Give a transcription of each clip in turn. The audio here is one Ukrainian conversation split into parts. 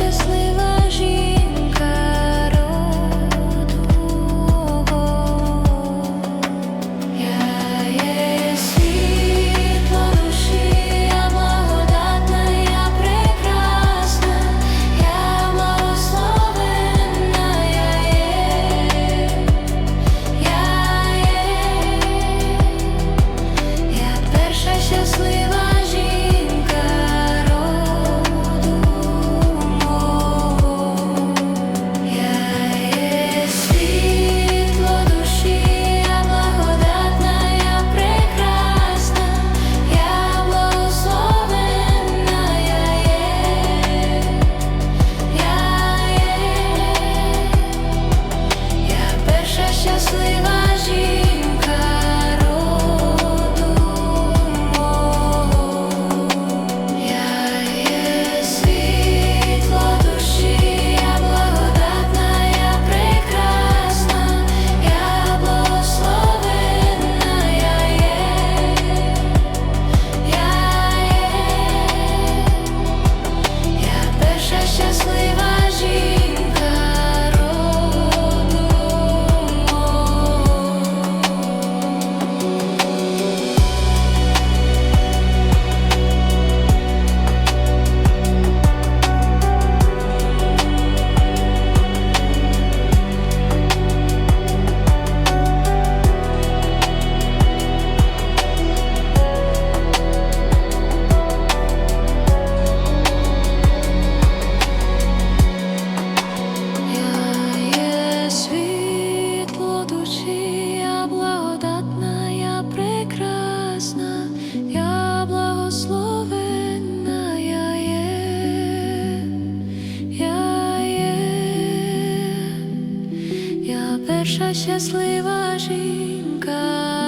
Just leave. я перша щаслива жінка.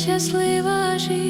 Щаслива жінка.